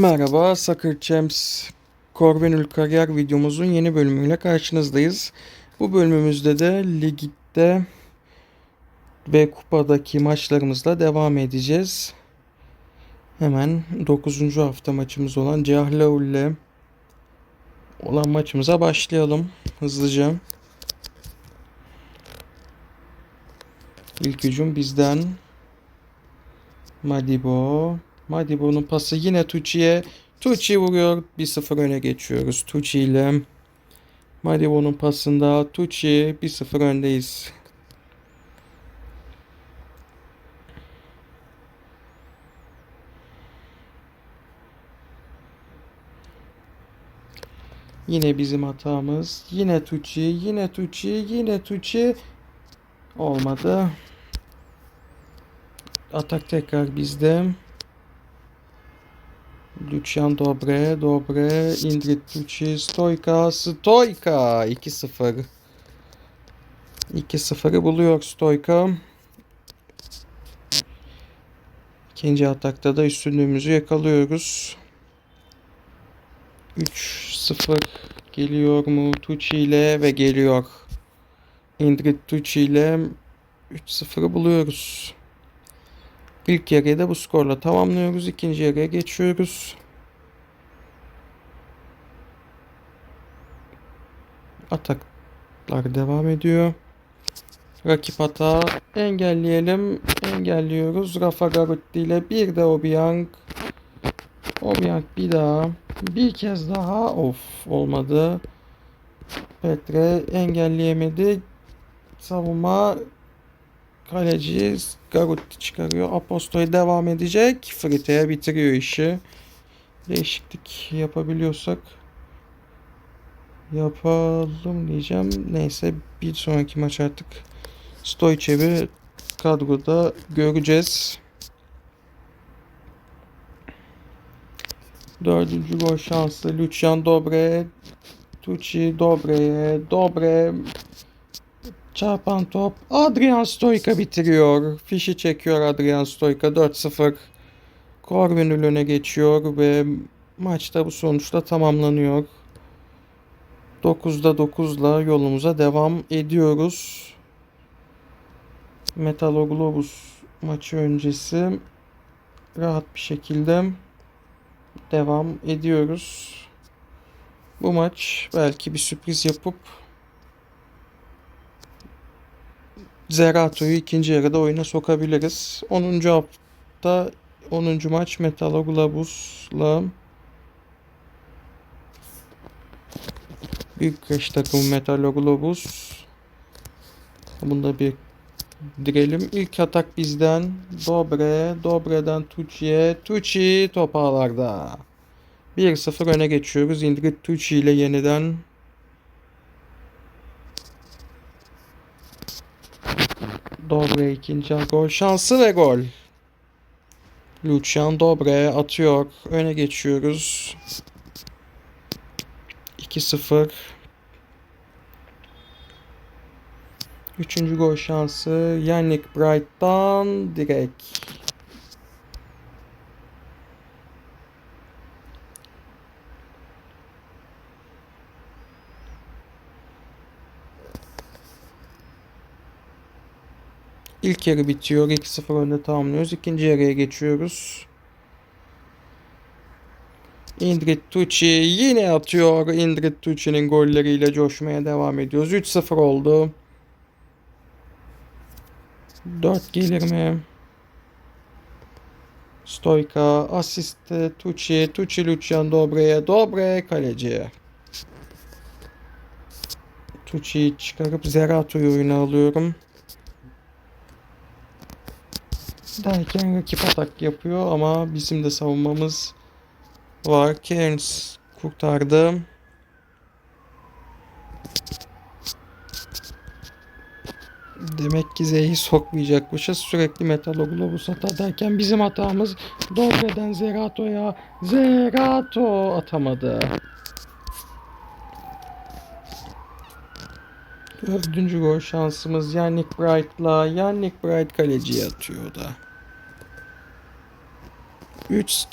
Merhaba, Soccer Champs Corvinül Kariyer videomuzun yeni bölümüyle karşınızdayız. Bu bölümümüzde de ligde ve kupadaki maçlarımızla devam edeceğiz. Hemen 9. hafta maçımız olan Cahlau ile olan maçımıza başlayalım hızlıca. İlk hücum bizden. Madibo. Madibo'nun pası yine Tucci'ye. Tucci vuruyor. 1-0 öne geçiyoruz. Tucci ile Madibo'nun pasında Tucci 1-0 öndeyiz. Yine bizim hatamız. Yine Tucci, yine Tucci, yine Tucci. Olmadı. Atak tekrar bizde. Lucian Dobre, Dobre, Indrit Tucci, Stoyka, Stoyka 2-0. 2-0'ı buluyor Stoyka. İkinci atakta da üstünlüğümüzü yakalıyoruz. 3-0 geliyor mu Tucci ile ve geliyor. Indrit Tucci ile 3-0'ı buluyoruz. İlk yarıyı da bu skorla tamamlıyoruz. İkinci yarıya geçiyoruz. Ataklar devam ediyor. Rakip hata engelleyelim. Engelliyoruz. Rafa Garutti ile bir de Obiang. Obiang bir daha. Bir kez daha. Of olmadı. Petre engelleyemedi. Savunma Kaleci Garutti çıkarıyor. Apostoy devam edecek. Frite'ye bitiriyor işi. Değişiklik yapabiliyorsak yapalım diyeceğim. Neyse bir sonraki maç artık Stoychev'i kadroda göreceğiz. Dördüncü gol şansı Lucian Dobre Tucci Dobre'ye Dobre Çarpan top. Adrian Stoyka bitiriyor. Fişi çekiyor Adrian Stoyka. 4-0. Corvinül öne geçiyor ve maçta bu sonuçla tamamlanıyor. 9'da 9'la yolumuza devam ediyoruz. Metaloglobus maçı öncesi rahat bir şekilde devam ediyoruz. Bu maç belki bir sürpriz yapıp Zerato'yu ikinci yarıda oyuna sokabiliriz. 10. hafta 10. maç Metaloglobus'la Büyükreş takımı Metaloglobus. Bunu da bir direlim. İlk atak bizden. Dobre. Dobre'den Tucci'ye. Tucci top ağlarda. 1-0 öne geçiyoruz. Indrit Tucci ile yeniden Dobre ikinci gol şansı ve gol. Lucian Dobre atıyor. Öne geçiyoruz. 2-0. Üçüncü gol şansı Yannick Bright'tan direkt. İlk yarı bitiyor. 2-0 önde tamamlıyoruz. İkinci yarıya geçiyoruz. Indrit Tucci yine atıyor. Indrit Tucci'nin golleriyle coşmaya devam ediyoruz. 3-0 oldu. 4 gelir mi? Stoyka asist Tucci. Tucci Lucian Dobre'ye. Dobre kaleci. Tucci'yi çıkarıp Zerato'yu oyuna alıyorum. Derken rakip atak yapıyor ama bizim de savunmamız var. Cairns kurtardı. Demek ki Z'yi sokmayacakmışız. Sürekli Metaloglobus hata derken bizim hatamız Dobre'den Zerato'ya. Zerato atamadı. Dördüncü gol şansımız Yannick Bright'la. Yannick Bright kaleciye atıyor da. 3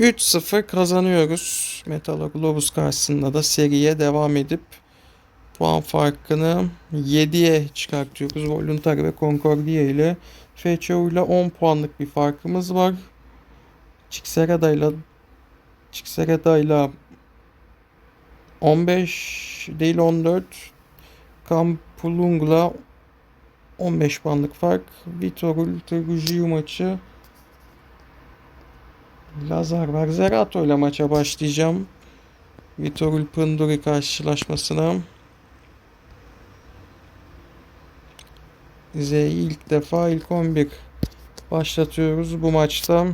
3-0 kazanıyoruz. Metaloglobus karşısında da seriye devam edip puan farkını 7'ye çıkartıyoruz. Voluntary ve Concordia ile FCO ile 10 puanlık bir farkımız var. Çiksereda ile Çiksereda ile 15 değil 14 Kampulung'la 15 puanlık fark. Vitorul Tırgujiu maçı Lazar var. Zerato ile maça başlayacağım. Vitorul Pınduri karşılaşmasına. Z'yi ilk defa ilk 11 başlatıyoruz bu maçta.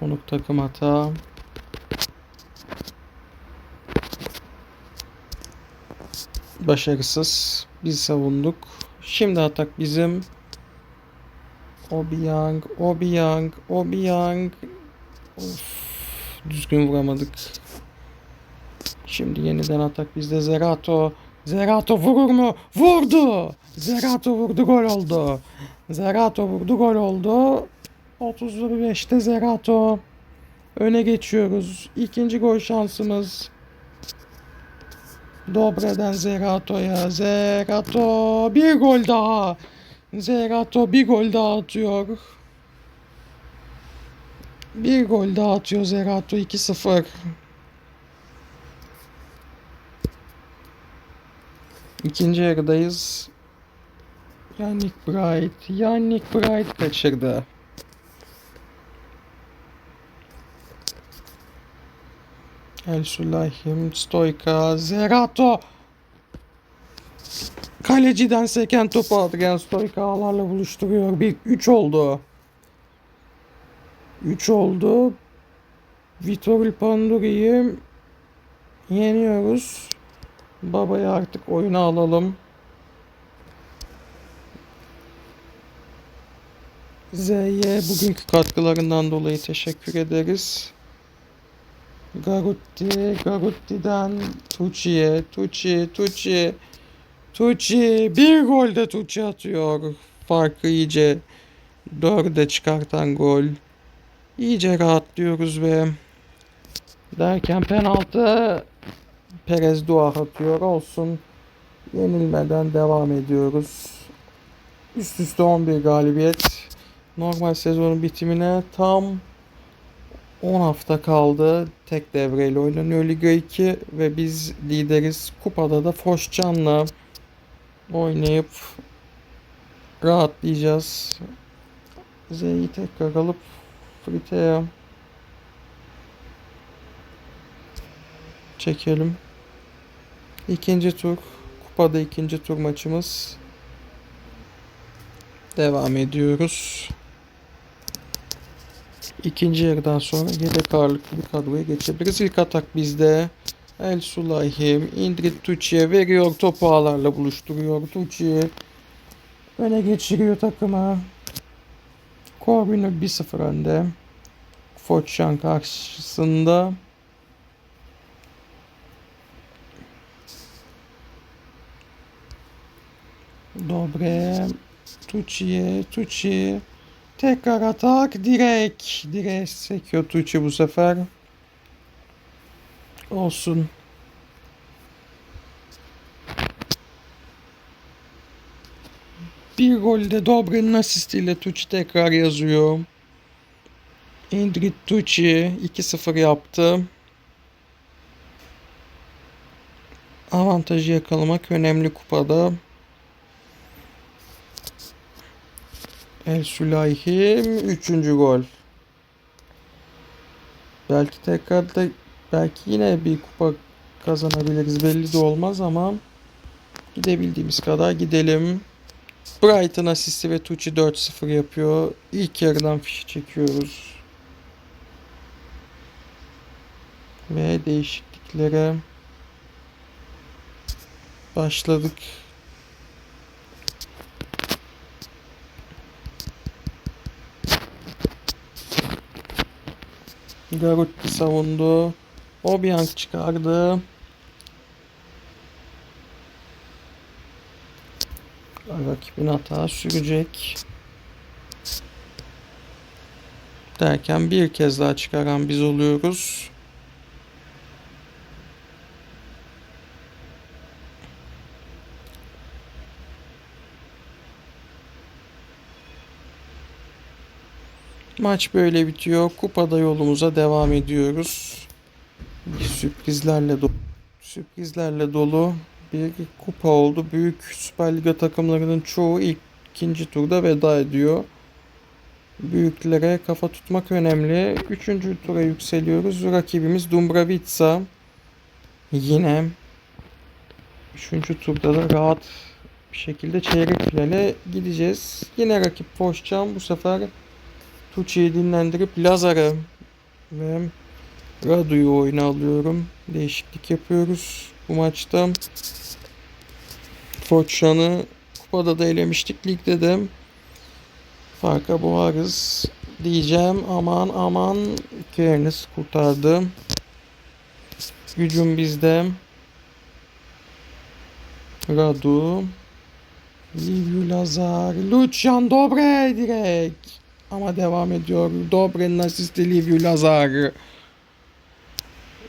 Konuk takım hata. Başarısız. Biz savunduk. Şimdi atak bizim. Obiang, Obiang, Obiang. Of, düzgün vuramadık. Şimdi yeniden atak bizde Zerato. Zerato vurur mu? Vurdu. Zerato vurdu gol oldu. Zerato vurdu gol oldu. 35'te Zerato. Öne geçiyoruz. İkinci gol şansımız. Dobre'den Zerato'ya. Zerato bir gol daha. Zerato bir gol daha atıyor. Bir gol daha atıyor Zerato 2-0. İkinci yarıdayız. Yannick Bright. Yannick Bright kaçırdı. El Sulahim, Stoika, Zerato. Kaleciden seken topu Adrian Stoika ağlarla buluşturuyor. Bir 3 oldu. 3 oldu. Vitor Panduri'yi yeniyoruz. Baba'yı artık oyuna alalım. Z'ye bugünkü katkılarından dolayı teşekkür ederiz. Garutti, Garutti'den Tucci'ye, Tucci, Tucci, Tucci bir gol de Tucci atıyor. Farkı iyice dörde çıkartan gol. İyice rahatlıyoruz ve derken penaltı Perez Dua atıyor olsun. Yenilmeden devam ediyoruz. Üst üste 11 galibiyet. Normal sezonun bitimine tam 10 hafta kaldı. Tek devreyle oynanıyor Liga 2 ve biz lideriz. Kupada da Foşcan'la oynayıp rahatlayacağız. Z'yi tekrar alıp Frite'ye çekelim. İkinci tur. Kupada ikinci tur maçımız. Devam ediyoruz. İkinci yarıdan sonra yedek ağırlıklı bir kadroya geçebiliriz. İlk atak bizde. El Sulahim, Indrit Tucci'ye veriyor. Topu ağlarla buluşturuyor. Tucci öne geçiriyor takımı. Corbin'e 1-0 önde. Foçan karşısında. Dobre. Tucci'ye. Tucci. Tekrar atak. Direk. Direk sekiyor Tucci bu sefer. Olsun. Bir golde Dobre'nin asistiyle Tucci tekrar yazıyor. Indrit Tucci 2-0 yaptı. Avantajı yakalamak önemli kupada. El Sülahim 3. gol. Belki tekrar da belki yine bir kupa kazanabiliriz belli de olmaz ama gidebildiğimiz kadar gidelim. Brighton asisti ve Tucci 4-0 yapıyor. İlk yarıdan fişi çekiyoruz. Ve değişikliklere başladık. Garutti savundu. Obiang çıkardı. Rakibin hata sürecek. Derken bir kez daha çıkaran biz oluyoruz. Maç böyle bitiyor. Kupada yolumuza devam ediyoruz. Sürprizlerle dolu, sürprizlerle dolu bir kupa oldu. Büyük Süper Liga takımlarının çoğu ilk ikinci turda veda ediyor. Büyüklere kafa tutmak önemli. Üçüncü tura yükseliyoruz. Rakibimiz Dumbravica. Yine üçüncü turda da rahat bir şekilde çeyrek finale gideceğiz. Yine rakip Foşcan bu sefer Tucci'yi dinlendirip Lazar'ı ve Radu'yu oyuna alıyorum. Değişiklik yapıyoruz bu maçta. Foçan'ı kupada da elemiştik. Ligde de farka boğarız diyeceğim. Aman aman Kernis kurtardı. Gücüm bizde. Radu. Liviu Lazar. Lucian Dobre direkt. Ama devam ediyor. Dobre'nin asisti Liviu Lazar.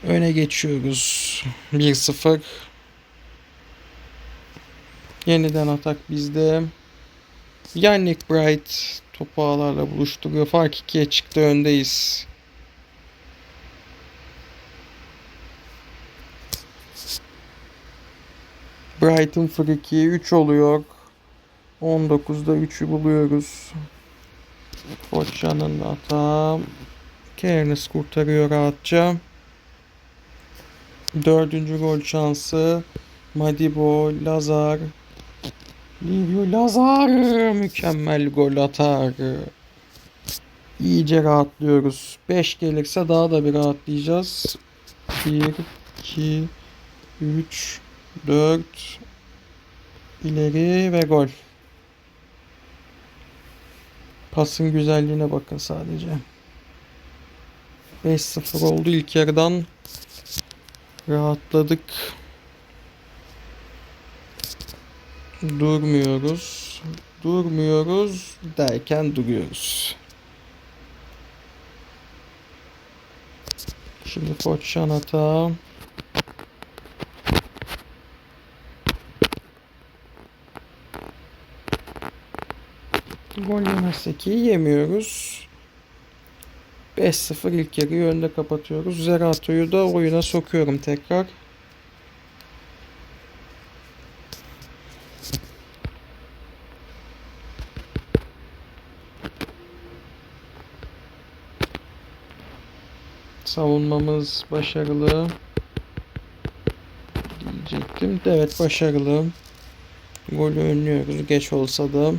Öne geçiyoruz. 1-0. Yeniden atak bizde. Yannick Bright topu ağlarla buluşturuyor. Fark 2'ye çıktı. Öndeyiz. Brighton friki 3 oluyor. 19'da 3'ü buluyoruz. Foça'nın hata. Kernes kurtarıyor rahatça. Dördüncü gol şansı. Madibo, Lazar. Livio Lazar mükemmel gol atar. İyice rahatlıyoruz. 5 gelirse daha da bir rahatlayacağız. 1, 2, 3, 4 ileri ve gol. Pasın güzelliğine bakın sadece. 5-0 oldu ilk yarıdan. Rahatladık. Durmuyoruz. Durmuyoruz derken duruyoruz. Şimdi Foçan hata. Gol yemezsek iyi yemiyoruz. 5-0 ilk yarıyı önde kapatıyoruz. Zerato'yu da oyuna sokuyorum tekrar. Savunmamız başarılı. Diyecektim. Evet başarılı. Golü önlüyoruz. Geç olsa da.